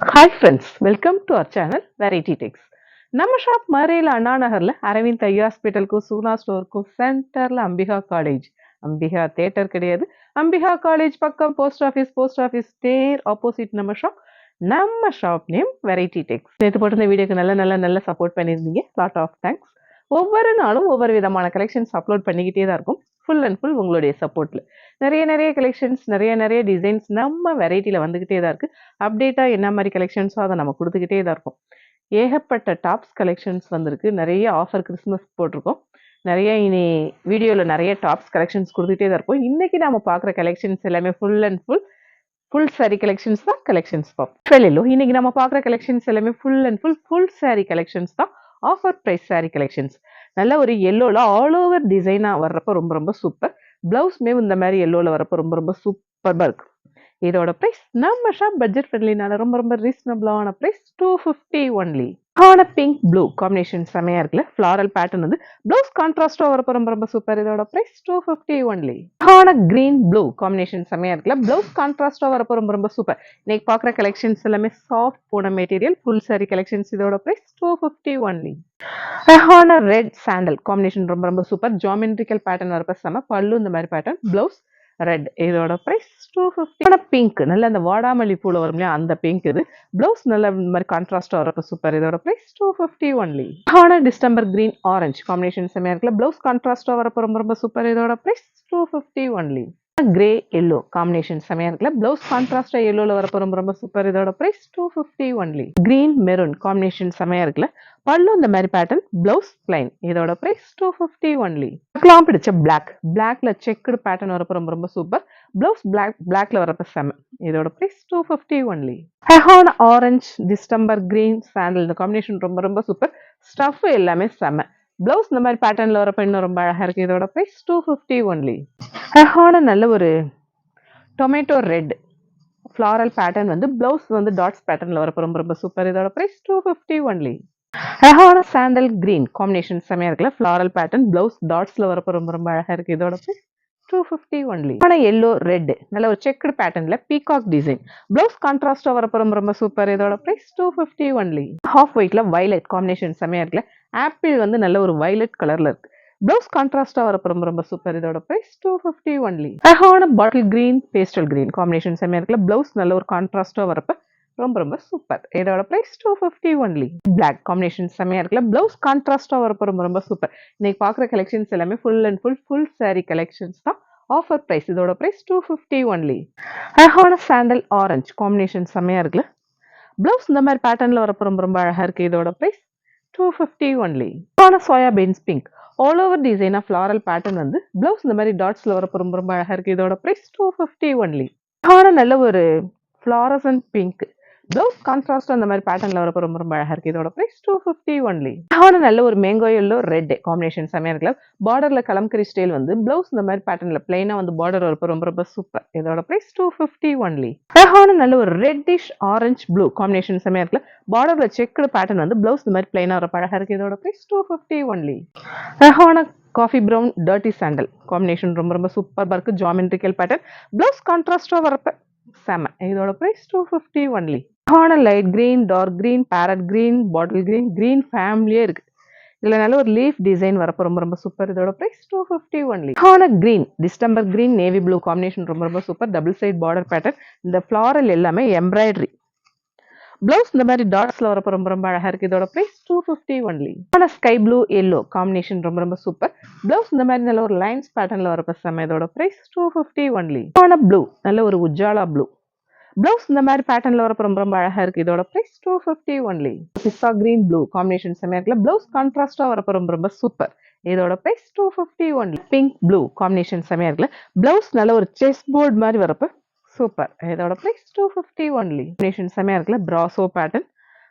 Hi friends welcome to our channel variety Tex நம்ம shop மறையில் அண்ணா நகரில் அரவிந்த் ஐயா ஹாஸ்பிட்டலுக்கும் சூனா ஸ்டோருக்கும் சென்டரில் அம்பிகா காலேஜ் அம்பிகா தேட்டர் கிடையாது. அம்பிகா காலேஜ் பக்கம் post office post office there opposite நம்ம ஷாப் நம்ம ஷாப் நேம் வெரைட்டி டெக்ஸ் நேற்று போட்டிருந்த வீடியோக்கு நல்ல நல்ல நல்ல சப்போர்ட் பண்ணியிருந்தீங்க. லாட் ஆஃப் தேங்க்ஸ் ஒவ்வொரு நாளும் ஒவ்வொரு விதமான கலெக்ஷன்ஸ் அப்லோட் பண்ணிக்கிட்டே தான் இருக்கும். ஃபுல் அண்ட் ஃபுல் உங்களுடைய சப்போர்ட்டில் நிறைய நிறைய கலெக்ஷன்ஸ் நிறைய நிறைய டிசைன்ஸ் நம்ம வெரைட்டியில் வந்துக்கிட்டே தான் இருக்குது அப்டேட்டாக என்ன மாதிரி கலெக்ஷன்ஸோ அதை நம்ம கொடுத்துக்கிட்டே தான் இருக்கும். ஏகப்பட்ட டாப்ஸ் கலெக்ஷன்ஸ் வந்திருக்கு. நிறைய ஆஃபர் கிறிஸ்மஸ் போட்டிருக்கோம். நிறைய இனி வீடியோவில் நிறைய டாப்ஸ் கலெக்ஷன்ஸ் கொடுத்துட்டே தான் இருப்போம் இன்றைக்கி நம்ம பார்க்குற கலெக்ஷன்ஸ் எல்லாமே full and full full sari collections தான் கலெக்ஷன்ஸ் பார்ப்போம் வெளியிலோ இன்றைக்கி நம்ம பார்க்குற கலெக்ஷன்ஸ் எல்லாமே full and full full sari collections தான். ஆஃபர் ப்ரைஸ் சாரி கலெக்ஷன்ஸ் நல்ல ஒரு எல்லோவில் ஆல் ஓவர் டிசைனாக வர்றப்போ ரொம்ப ரொம்ப சூப்பர் ப்ளவுஸ்மே இந்த மாதிரி எல்லோவில் வரப்போ ரொம்ப ரொம்ப சூப்பராக இருக்கு. இதோட ப்ரைஸ் நம்ம ஷாப் பட்ஜெட் ஃப்ரெண்ட்லினால ரொம்ப ரொம்ப ரீசனபிளான ப்ரைஸ் டூ ஃபிஃப்டி ஒன்லி ஆன பிங்க் ப்ளூ காம்பினேஷன் செமையாக இருக்குல்ல? ஃப்ளாரல் பேட்டர்ன் வந்து ப்ளவுஸ் கான்ட்ராஸ்டோ வரப்போ ரொம்ப ரொம்ப சூப்பர் இதோட ப்ரைஸ் டூ ஃபிஃப்டி ஒன்லி ஆன கிரீன் ப்ளூ காம்பினேஷன் செமையாக இருக்குல்ல? ப்ளவுஸ் கான்ட்ராஸ்டோ வரப்போ ரொம்ப ரொம்ப சூப்பர் இன்னைக்கு பார்க்குற கலெக்ஷன்ஸ் எல்லாமே சாஃப்ட் போன மெட்டீரியல் ஃபுல் சாரி கலெக்ஷன்ஸ் இதோட ப்ரைஸ் டூ ஃபிஃப்டி ஒன்லி ரெஹான ரெட் சாண்டல் காம்பினேஷன் ரொம்ப ரொம்ப சூப்பர் ஜாமெட்ரிக்கல் பேட்டர்ன் வரப்ப செம பல்லு இந்த மாதிரி பேட்டர்ன் ப்ளவுஸ் ரெட் இதோட ப்ரைஸ் டூ ஃபிஃப்டி பிங்க் நல்ல அந்த வாடாமல்லி பூல வரும் இல்லையா அந்த பிங்க் இது. ப்ளவுஸ் நல்ல இந்த மாதிரி கான்ட்ராஸ்டாக வரப்போ சூப்பர் இதோட ப்ரைஸ் டூ ஃபிஃப்டி ஒன்லி ஆனால் டிஸ்டம்பர் கிரீன் ஆரஞ்சு காம்பினேஷன் செம்மையாக இருக்குல்ல. ப்ளவுஸ் கான்ட்ராஸ்டாக வரப்போ ரொம்ப ரொம்ப சூப்பர் இதோட price two fifty only grey yellow combination செமையாக இருக்குல்ல? ப்ளவுஸ் கான்ட்ராஸ்டாக எல்லோவில் வரப்போ ரொம்ப ரொம்ப சூப்பர் இதோட price two fifty only green maroon combination செமையாக இருக்குல்ல? பல்லு இந்த மாதிரி பேட்டர்ன் ப்ளவுஸ் பிளைன் இதோட price two fifty only plum பிடிச்ச பிளாக் பிளாக்ல செக்குடு பேட்டர்ன் வரப்போ ரொம்ப ரொம்ப சூப்பர் ப்ளவுஸ் பிளாக் பிளாக்ல வரப்ப செம. இதோட ப்ரைஸ் டூ ஃபிஃப்டி ஒன்லி ஹெஹான் ஆரஞ்ச் டிஸ்டம்பர் கிரீன் சாண்டல் இந்த காம்பினேஷன் ரொம்ப ரொம்ப சூப்பர் ஸ்டஃப் எல்லாமே செம. ப்ளவுஸ் இந்த மாதிரி பேட்டர்னில் வரப்போ இன்னும் ரொம்ப அழகாக இருக்குது இதோட ப்ரைஸ் டூ ஃபிஃப்டி ஒன்லி அழகான நல்ல ஒரு டொமேட்டோ ரெட் ஃப்ளாரல் பேட்டர்ன் வந்து ப்ளவுஸ் வந்து டாட்ஸ் பேட்டர்னில் வரப்போ ரொம்ப ரொம்ப சூப்பர் இதோட ப்ரைஸ் டூ ஃபிஃப்டி ஒன்லி அழகான சாண்டல் கிரீன் காம்பினேஷன் செமையாக இருக்குல்ல. ஃப்ளாரல் பேட்டர்ன் ப்ளவுஸ் டாட்ஸில் வரப்போ ரொம்ப ரொம்ப அழகாக இருக்குது இதோட ப்ரைஸ் டூ ஃபிஃப்டி ஒன்லி ஆனால் எல்லோ ரெட் நல்ல ஒரு செக்குடு பேட்டர்னில் பீகாக் டிசைன் ப்ளவுஸ் கான்ட்ராஸ்டாக வரப்போ ரொம்ப ரொம்ப சூப்பர் இதோட price two fifty only half ஒயிட்டில் வைலட் காம்பினேஷன் செமையாக இருக்குல்ல? ஆப்பிள் வந்து நல்ல ஒரு வைலட் கலரில் இருக்குது ப்ளவுஸ் கான்ட்ராஸ்டாக வரப்போ ரொம்ப ரொம்ப சூப்பர் இதோட ப்ரைஸ் டூ ஃபிஃப்டி ஒன்லி அழகான bottle green pastel green combination செம்மையாக இருக்குல்ல? ப்ளவுஸ் நல்ல ஒரு கான்ட்ராஸ்டாக வரப்போ ரொம்ப ரொம்ப சூப்பர் இதோட price two fifty only black combination செம்மையாக இருக்குல்ல. ப்ளவுஸ் கான்ட்ராஸ்டாக வரப்போ ரொம்ப ரொம்ப சூப்பர் இன்னைக்கு பார்க்குற கலெக்ஷன்ஸ் எல்லாமே full and full full sari collections தான். ஆஃபர் ப்ரைஸ் இதோட ப்ரைஸ் டூ ஃபிஃப்டி ஒன்லி அழகான சாண்டல் ஆரஞ்சு காம்பினேஷன் செம்மையாக இருக்குல்ல. ப்ளவுஸ் இந்த மாதிரி பேட்டர்னில் வரப்போ ரொம்ப ரொம்ப அழகாக இருக்குது இதோட ப்ரைஸ் டூ ஃபிஃப்டி ஒன்லி அழகான soya beans pink all over டிசைனாக ஃப்ளாரல் பேட்டர்ன் வந்து ப்ளவுஸ் இந்த மாதிரி டாட்ஸில் வரப்போ ரொம்ப ரொம்ப அழகாக இருக்குது இதோட ப்ரைஸ் டூ ஃபிஃப்டி ஒன்லி அழகான நல்ல ஒரு florals and pink blouse contrast அந்த மாதிரி பேட்டர்னில் வரப்போ ரொம்ப ரொம்ப அழகாக இருக்குது இதோட ப்ரைஸ் டூ ஃபிஃப்டி ஒன்லி அழகான நல்ல ஒரு மேங்கோ எல்லோ ரெட் காம்பினேஷன் செமையாக இருக்குல்ல பார்டரில் கலம்கரி ஸ்டைல் வந்து ப்ளவுஸ் இந்த மாதிரி பேட்டர்னில் பிளைனாக வந்து பார்டர் வரப்போ ரொம்ப ரொம்ப சூப்பர் இதோட ப்ரைஸ் டூ ஃபிஃப்டி ஒன்லி அழகான நல்ல ஒரு ரெட்டிஷ் ஆரஞ்சு ப்ளூ காம்பினேஷன் செமையாக இருக்குல்ல பார்டரில் செக்குடு பேட்டர்ன் வந்து ப்ளவுஸ் இந்த மாதிரி பிளைனாக வர அழகாக இருக்குது இதோட price two fifty only ரஹான coffee brown dirty sandal combination ரொம்ப ரொம்ப சூப்பராக இருக்குது ஜாமெண்ட்ரிக்கல் பேட்டர்ன் ப்ளவுஸ் கான்ட்ராஸ்டாக வரப்ப செம. இதோட ப்ரைஸ் டூ ஃபிஃப்டி ஒன்லி அழகான light green dark green parrot green bottle green green ஃபேமிலியே இருக்கு. இதில் நல்ல ஒரு லீஃப் டிசைன் வரப்போ ரொம்ப ரொம்ப சூப்பர் இதோட ப்ரைஸ் டூ ஃபிஃப்டி ஒன்லி அழகான green distemper green navy blue combination ரொம்ப ரொம்ப super double side border pattern இந்த ஃப்ளாரல் எல்லாமே எம்ப்ராய்டரி ப்ளவுஸ் இந்த மாதிரி டாட்ஸில் வரப்போ ரொம்ப ரொம்ப அழகாக இருக்குது இதோட ப்ரைஸ் டூ ஃபிஃப்டி ஒன்லி ஆனால் ஸ்கை ப்ளூ எல்லோ காம்பினேஷன் ரொம்ப ரொம்ப சூப்பர் ப்ளவுஸ் இந்த மாதிரி நல்ல ஒரு லைன்ஸ் பேட்டர்ன்ல வரப்போ செம்ம இதோட ப்ரைஸ் டூ ஃபிஃப்டி ஒன்லி ஆனால் ப்ளூ நல்ல ஒரு உஜாலா ப்ளூ ப்ளவுஸ் இந்த மாதிரி பேட்டர்ன்ல வரப்போ ரொம்ப ரொம்ப அழகா இருக்கு. இதோட ப்ரைஸ் டூ ஃபிஃப்டி ஒன்லி பிஸ்தா கிரீன் ப்ளூ காம்பினேஷன் செம்மையா இருக்குல்ல? ப்ளவுஸ் கான்ட்ராஸ்டா வரப்போ ரொம்ப ரொம்ப சூப்பர் இதோட price two fifty only pink blue combination செம்மையா இருக்குல்ல? ப்ளவுஸ் நல்ல ஒரு செஸ் போர்டு மாதிரி வரப்போ சூப்பர் இதோட price two fifty only combination செம்மையா இருக்குல்ல? ப்ராசோ பேட்டர்ன்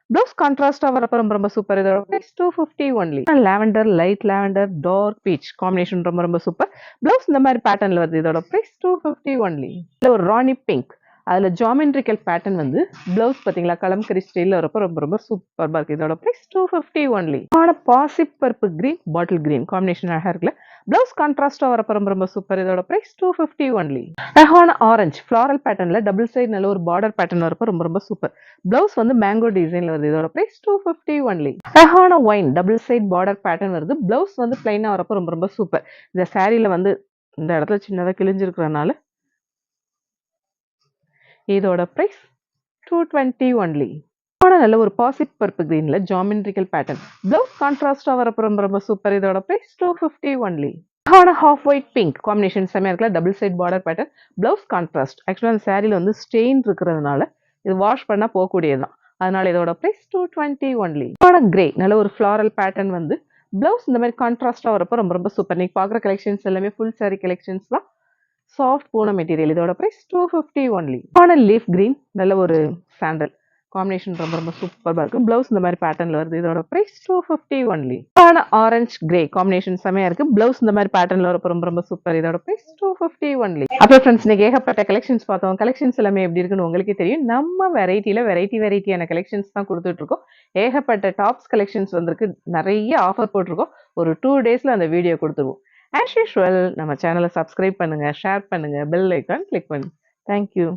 ப்ளவுஸ் கான்ட்ராஸ்டாக வரப்போ ரொம்ப ரொம்ப சூப்பர் இதோட price two fifty only lavender light lavender dark peach combination ரொம்ப ரொம்ப சூப்பர் ப்ளவுஸ் இந்த மாதிரி பேட்டர்ன்ல வருது. இதோட ப்ரைஸ் டூ ஃபிஃப்டி ஒன்லி இல்லை ஒரு ராணி பிங்க் அதில் ஜாமெண்ட்ரிக்கல் பேட்டர்ன் வந்து ப்ளவுஸ் பார்த்தீங்களா கலம்கரி ஸ்டைலில் வரப்போ ரொம்ப ரொம்ப சூப்பராக இருக்குது இதோட ப்ரைஸ் டூ ஃபிஃப்டி ஒன்லி ஆன பாசிப் பருப்பு க்ரீன் பாட்டில் க்ரீன் காம்பினேஷன் அழகாக இருக்குல்ல? ப்ளவுஸ் கான்ட்ராஸ்டாக வரப்போ ரொம்ப ரொம்ப சூப்பர் இதோட ப்ரைஸ் டூ ஃபிஃப்டி ஒன்லி அழகான ஆரஞ்சு ஃப்ளாரல் பேட்டர்னில் டபுள் சைடு நல்ல ஒரு பார்டர் பேட்டர்ன் வரப்போ ரொம்ப ரொம்ப சூப்பர் ப்ளவுஸ் வந்து மேங்கோ டிசைனில் வருது. இதோட ப்ரைஸ் டூ ஃபிஃப்டி ஒன்லி அழகான wine double side border pattern வருது. ப்ளவுஸ் வந்து பிளைனாக வரப்போ ரொம்ப ரொம்ப சூப்பர் இந்த சாரியில் வந்து இந்த இடத்துல சின்னதாக கிழிஞ்சிருக்கிறனால இதோட ப்ரைஸ் டூ டுவெண்ட்டி ஒன்லி நல்ல ஒரு பாசிட் பர்ப்பு கிரீன்ல ஜாமெண்ட்ரிக்கல் பேட்டர்ன் ப்ளவுஸ் கான்ட்ராஸ்டா வரப்போ ரொம்ப ரொம்ப சூப்பர் இதோட ப்ரைஸ் டூ ஃபிஃப்டி ஒன்லி ஆன ஹாஃப் ஒயிட் பிங்க் காம்பினேஷன் செம்மையா இருக்கல double side border pattern blouse contrast ஆக்சுவலாக அந்த சேரீல வந்து ஸ்டெயின் இருக்கிறதுனால இது வாஷ் பண்ணால் போகக்கூடியது தான் அதனால இதோட ப்ரைஸ் டூ டுவெண்ட்டி ஒன்லி ஆன கிரே நல்ல ஒரு ஃப்ளாரல் பேட்டர்ன் வந்து பிளவுஸ் இந்த மாதிரி கான்ட்ராஸ்டாக வரப்போ ரொம்ப ரொம்ப சூப்பர் நீங்கள் பார்க்குற கலெக்ஷன்ஸ் எல்லாமே ஃபுல் சாரி கலெக்ஷன்ஸ் தான். சாஃப்ட் பூன மெட்டீரியல் இதோட ப்ரைஸ் டூ ஃபிஃப்டி ஒன்லி ஆன லீஃப் கிரீன் நல்ல ஒரு சாண்டல் காம்பினேஷன் ரொம்ப ரொம்ப சூப்பராக இருக்கும் ப்ளவுஸ் இந்த மாதிரி பேட்டர்னில் வருது. இதோட ப்ரைஸ் டூ ஃபிஃப்டி ஒன்லி ஆன ஆரஞ்ச் கிரே காம்பினேஷன் செமையாக இருக்குது பிளவுஸ் இந்த மாதிரி பேட்டர்னில் வரப்போ ரொம்ப ரொம்ப சூப்பர் இதோட ப்ரைஸ் டூ ஃபிஃப்டி ஒன்லி அப்புறம் ஃப்ரெண்ட்ஸ் நீங்கள் ஏகப்பட்ட கலெக்ஷன்ஸ் பார்த்தோம். கலெக்ஷன்ஸ் எல்லாமே எப்படி இருக்குன்னு உங்களுக்கே தெரியும். நம்ம வெரைட்டியில் வெரைட்டி வெரைட்டியான கலெக்ஷன்ஸ் தான் கொடுத்துட்டு இருக்கோம். ஏகப்பட்ட டாப்ஸ் கலெக்ஷன்ஸ் வந்திருக்கு. நிறைய ஆஃபர் போட்டிருக்கோம். ஒரு டூ டேஸில் அந்த வீடியோ கொடுத்துருவோம். ஆஸ் யூஷுவல் நம்ம சேனலை சப்ஸ்கிரைப் பண்ணுங்கள் ஷேர் பண்ணுங்கள் பெல் ஐக்கான் கிளிக் பண்ணுங்கள் தேங்க்யூ